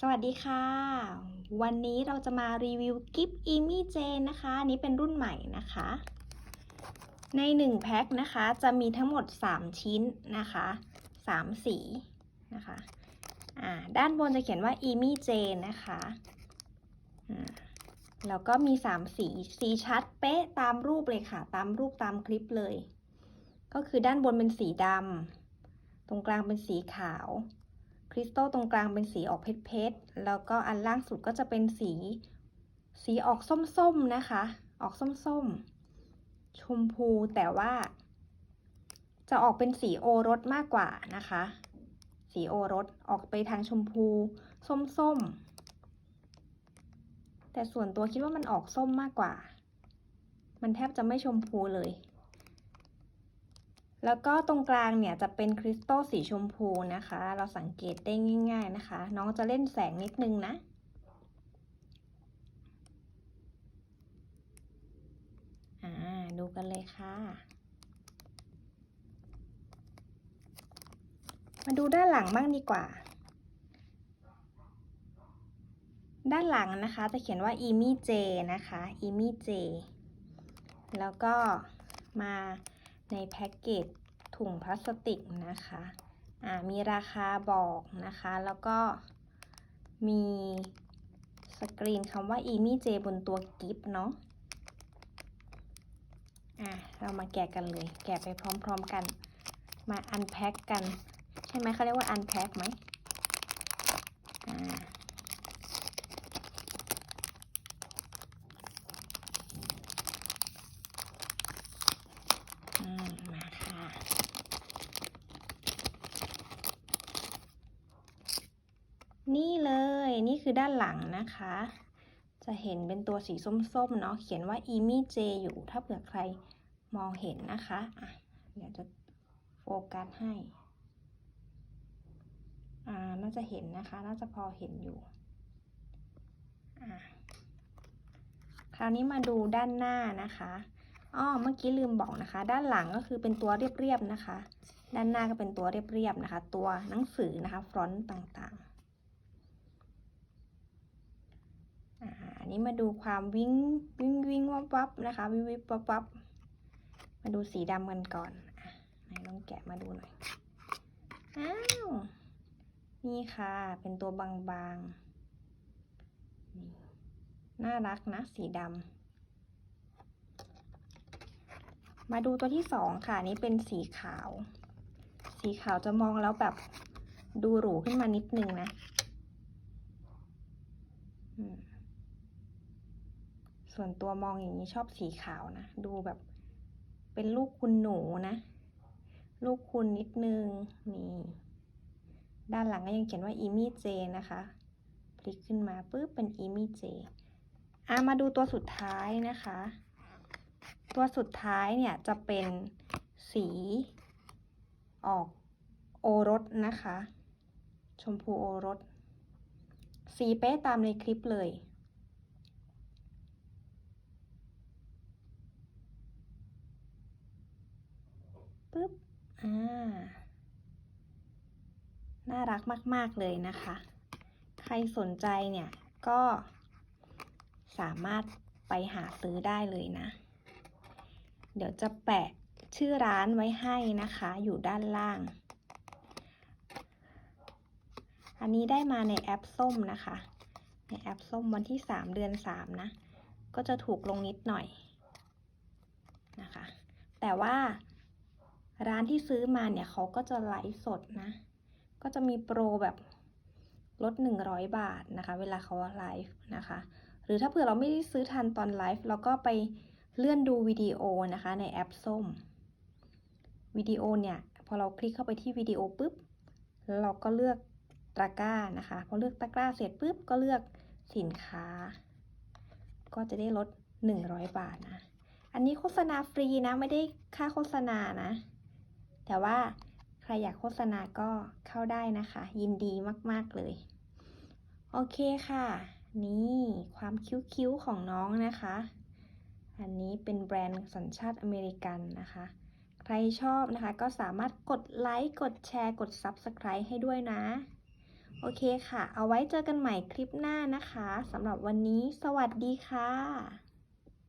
สวัสดีค่ะ วันนี้เราจะมารีวิวกิฟต์อีมี่เจนนะคะนี้เป็นรุ่นใหม่นะคะ ใน 1 แพ็คนะคะจะมีทั้งหมด 3 ชิ้นนะคะ 3 สีนะคะอ่าด้านบนจะเขียนว่าอีมี่เจนนะคะอ่าแล้วก็มี 3 สี สีชัดเป๊ะตามรูปเลยค่ะ ตามรูปตามคลิปเลย ก็คือด้านบนเป็นสีดำตรงกลางเป็นสีขาว ริสตัลตรงกลางเป็นสีออกเพชรๆแล้วก็อันล่างสุดก็จะเป็นสี สีออกส้มๆนะคะ ออกส้มๆ ชมพูแต่ว่า จะออกเป็นสีโอรสมากกว่านะคะ สีโอรสออกไปทางชมพูส้มๆ แต่ส่วนตัวคิดว่ามันออกส้มมากกว่า มันแทบจะไม่ชมพูเลย แล้วก็ตรงกลางเนี่ยจะเป็นคริสตัลสีชมพูนะคะ เราสังเกตได้ง่าย ๆนะคะ น้องจะเล่นแสงนิดนึงนะ อ่า ดูกันเลยค่ะ มาดูด้านหลังบ้างดีกว่า ด้านหลังนะคะจะเขียนว่า e m i j นะคะ e m i j แล้วก็มาในแพ็กเกจ ถุงพลาสติกนะคะอ่ามีราคาบอกนะคะ แล้วก็มีสกรีนคำว่า e m i j บนตัวกิฟต์เนาะอะเรามาแกะกันเลย แกะไปพร้อมๆกัน มาอันแพ็กกัน ใช่ไหมเขาเรียกว่าอันแพ็กไหมอ่าอืมมาค่ะ นี่เลยนี่ คือด้านหลังนะคะ จะเห็นเป็นตัวสีส้มๆ เนาะ เขียนว่า e m i j อยู่ ถ้าเผื่อใครมองเห็นนะคะอะเดี๋ยวจะโฟกัสให้อ่าน่าจะเห็นนะคะ น่าจะพอเห็นอยู่อ่าคราวนี้มาดูด้านหน้านะคะอ้อเมื่อกี้ลืมบอกนะคะ ด้านหลังก็คือเป็นตัวเรียบๆนะคะ ด้านหน้าก็เป็นตัวเรียบๆนะคะ ตัวหนังสือนะคะ ฟรอนต์ต่างๆอ่าอั นนี้มาดูความวิ่งวิ่งวิ่งวับวับนะคะ วิววิบวับวับมาดูสีดำกันก่อนไหนลองแกะมาดูหน่อย อ้าว นี่ค่ะ เป็นตัวบางๆนี่น่ารักนะ สีดำ มาดูตัวที่สองค่ะ นี่เป็นสีขาว สีขาวจะมองแล้วแบบดูหรูขึ้นมานิดนึงนะ อืม ส่วนตัวมองอย่างนี้ชอบสีขาวนะ ดูแบบ เป็นลูกคุณหนูนะ ลูกคุณนิดนึง นี่ ด้านหลังก็ยังเขียนว่า e m i j นะคะพลิกขึ้นมาปุ๊บเป็น e m i j อะมาดูตัวสุดท้ายนะคะ ตัวสุดท้ายเนี่ยจะเป็นสีออกโอรสนะคะ ชมพูโอรส สีเป๊ะตามในคลิปเลย ปึ๊บ อ่า น่ารักมาก ๆ เลยนะคะ ใครสนใจเนี่ยก็สามารถไปหาซื้อได้เลยนะ เดี๋ยวจะแปะชื่อร้านไว้ให้นะคะ อยู่ด้านล่าง อันนี้ได้มาในแอปส้มนะคะ ในแอปส้มวันที่ 3 เดือน 3 นะ ก็จะถูกลงนิดหน่อยนะคะ แต่ว่า ร้านที่ซื้อมาเนี่ยเขาก็จะไลฟ์สดนะ ก็จะมีโปรแบบลด 100 บาทนะคะ เวลาเขาไลฟ์นะคะ หรือถ้าเผื่อเราไม่ได้ซื้อทันตอนไลฟ์เราก็ไปเลื่อนดูวิดีโอนะคะในแอปส้มวิดีโอเนี่ยพอเราคลิกเข้าไปที่วิดีโอปุ๊บเราก็เลือกตะกร้านะคะพอเลือกตะกร้าเสร็จปุ๊บก็เลือกสินค้า ก็จะได้ลด 100 บาทนะ อันนี้โฆษณาฟรีนะ ไม่ได้ค่าโฆษณานะ แต่ว่าใครอยากโฆษณาก็เข้าได้นะคะ ยินดีมากๆเลย โอเคค่ะ นี่ความคิ้วๆของน้องนะคะ อันนี้เป็นแบรนด์สัญชาติอเมริกันนะคะ ใครชอบนะคะก็สามารถกดไลค์ กดแชร์ กด Subscribe ให้ด้วยนะ โอเคค่ะ เอาไว้เจอกันใหม่คลิปหน้านะคะสำหรับวันนี้ สวัสดีค่ะ